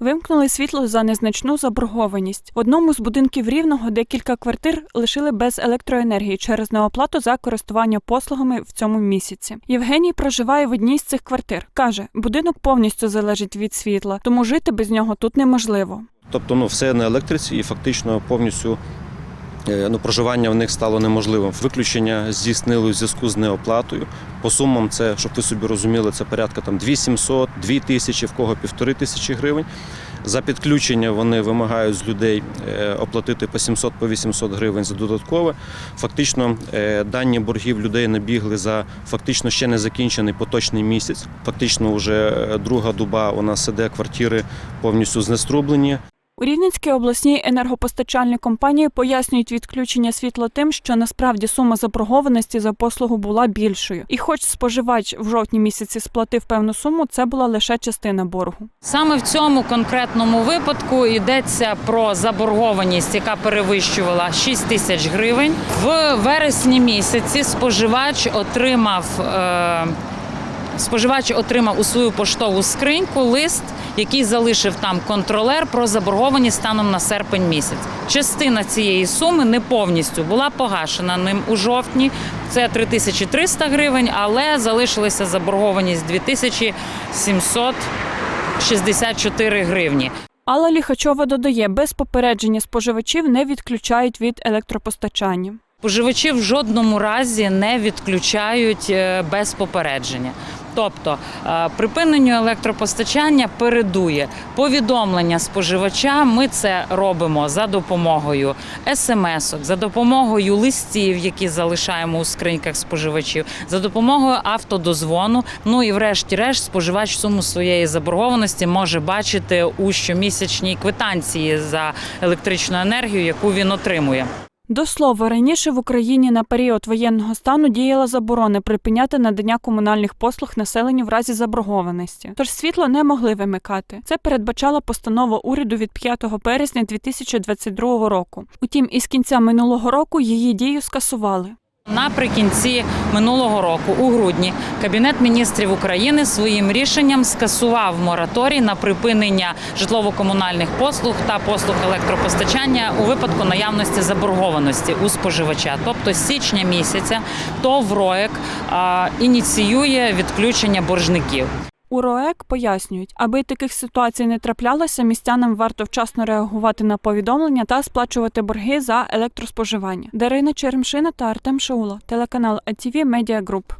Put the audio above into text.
Вимкнули світло за незначну заборгованість. В одному з будинків рівного декілька квартир лишили без електроенергії через неоплату за користування послугами в цьому місяці. Євгеній проживає в одній з цих квартир. каже, будинок повністю залежить від світла, тому жити без нього тут неможливо. Тобто ну, все на електриці і фактично повністю ну, проживання в них стало неможливим. Виключення здійснили у зв'язку з неоплатою. По сумам, це, щоб ви собі розуміли, це порядка там 2700, 2000, в кого півтори тисячі гривень. За підключення вони вимагають з людей е, оплатити по 700 по 800 гривень за додаткове. Фактично е, дані боргів людей набігли за фактично ще не закінчений поточний місяць. Фактично, вже е, друга дуба у нас іде квартири повністю знеструблені. У Рівненській обласній енергопостачальній компанії пояснюють відключення світла тим, що насправді сума заборгованості за послугу була більшою. І хоч споживач в жовтні місяці сплатив певну суму, це була лише частина боргу. Саме в цьому конкретному випадку йдеться про заборгованість, яка перевищувала 6 тисяч гривень. В вересні місяці споживач отримав. Е- Споживач отримав у свою поштову скриньку лист, який залишив там контролер про заборгованість станом на серпень місяць. Частина цієї суми не повністю була погашена ним у жовтні. Це 3300 гривень, але залишилася заборгованість 2764 гривні. Алла Ліхачова додає, без попередження споживачів не відключають від електропостачання. Споживачі в жодному разі не відключають е, без попередження. Тобто е, припиненню електропостачання передує повідомлення споживача. Ми це робимо за допомогою смс-ок, за допомогою листів, які залишаємо у скриньках споживачів, за допомогою автодозвону. Ну і врешті-решт, споживач суму своєї заборгованості може бачити у щомісячній квитанції за електричну енергію, яку він отримує. До слова, раніше в Україні на період воєнного стану діяла заборона припиняти надання комунальних послуг населенню в разі заборгованості. Тож світло не могли вимикати. Це передбачала постанова уряду від 5 березня 2022 року. Утім, із кінця минулого року її дію скасували. Наприкінці минулого року, у грудні, Кабінет міністрів України своїм рішенням скасував мораторій на припинення житлово-комунальних послуг та послуг електропостачання у випадку наявності заборгованості у споживача. Тобто з січня місяця ТОВ «РОЕК» ініціює відключення боржників. У РОЕК пояснюють, аби таких ситуацій не траплялося, містянам варто вчасно реагувати на повідомлення та сплачувати борги за електроспоживання. Дарина Черемшина та Артем Шаула, телеканал АТВ Медіа Груп.